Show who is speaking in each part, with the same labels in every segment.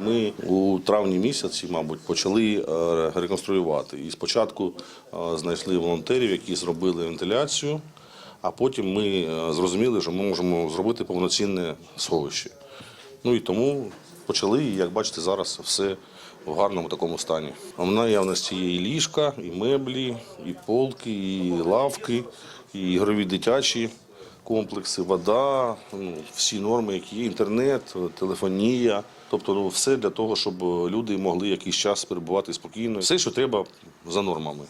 Speaker 1: Ми у травні місяці, мабуть, почали е, реконструювати. І спочатку е, знайшли волонтерів, які зробили вентиляцію, а потім ми е, зрозуміли, що ми можемо зробити повноцінне сховище. Ну і тому почали, і як бачите, зараз все в гарному такому стані. В наявності є і ліжка, і меблі, і полки, і лавки, і ігрові дитячі комплекси, вода, ну, всі норми, які є, інтернет, телефонія. Тобто ну, все для того, щоб люди могли якийсь час перебувати спокійно. Все, що треба за нормами.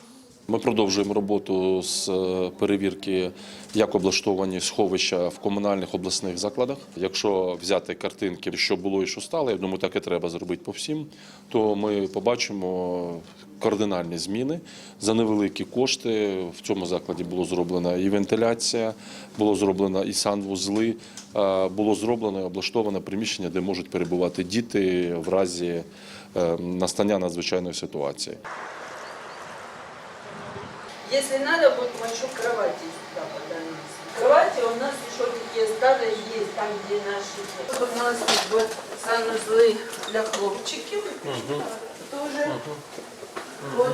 Speaker 2: Ми продовжуємо роботу з е, перевірки, як облаштовані сховища в комунальних обласних закладах. Якщо взяти картинки, що було і що стало, я думаю, так і треба зробити по всім, то ми побачимо кардинальні зміни за невеликі кошти. В цьому закладі було зроблена і вентиляція, було зроблено і санвузли, е, було зроблено і облаштоване приміщення, де можуть перебувати діти в разі е, настання надзвичайної ситуації.
Speaker 3: Если надо, вот мочу кровати сюда подальше. Кровати у нас еще такие старые есть, там где наши. Вот у нас бы санузлы для хлопчиков. Тоже. Вот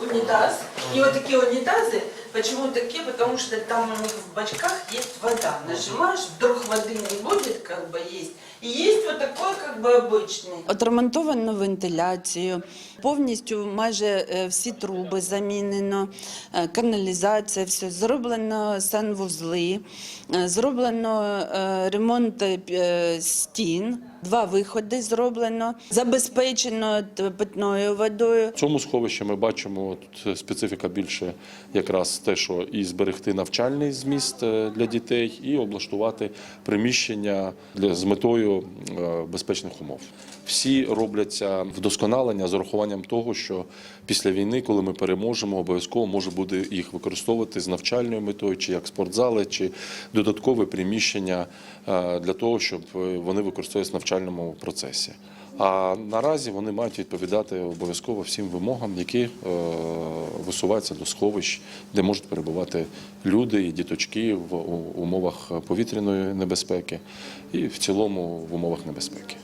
Speaker 3: унитаз. И вот такие унитазы. Почему такие? Потому что там у них в бачках есть вода. Нажимаешь, вдруг воды не будет, как бы есть. И есть вот такой как бы обычный.
Speaker 4: Отремонтовано вентиляцію, повністю майже е, всі труби замінено, е, каналізація, все зроблено санвузли, е, зроблено е, ремонт е, стін, два виходи зроблено, забезпечено т- питною водою.
Speaker 2: В цьому сховищі ми бачимо тут специфіка більше якраз те, що і зберегти навчальний зміст е, для дітей, і облаштувати приміщення для з метою е, безпечних умов. Всі робляться вдосконалення з урахуванням того, що після війни, коли ми переможемо, обов'язково може буде їх використовувати з навчальною метою, чи як спортзали, чи додаткове приміщення е, для того, щоб е, вони використовувалися в навчальному процесі. А наразі вони мають відповідати обов'язково всім вимогам, які е, висуваються до сховищ, де можуть перебувати люди і діточки в умовах повітряної небезпеки і в цілому в умовах небезпеки.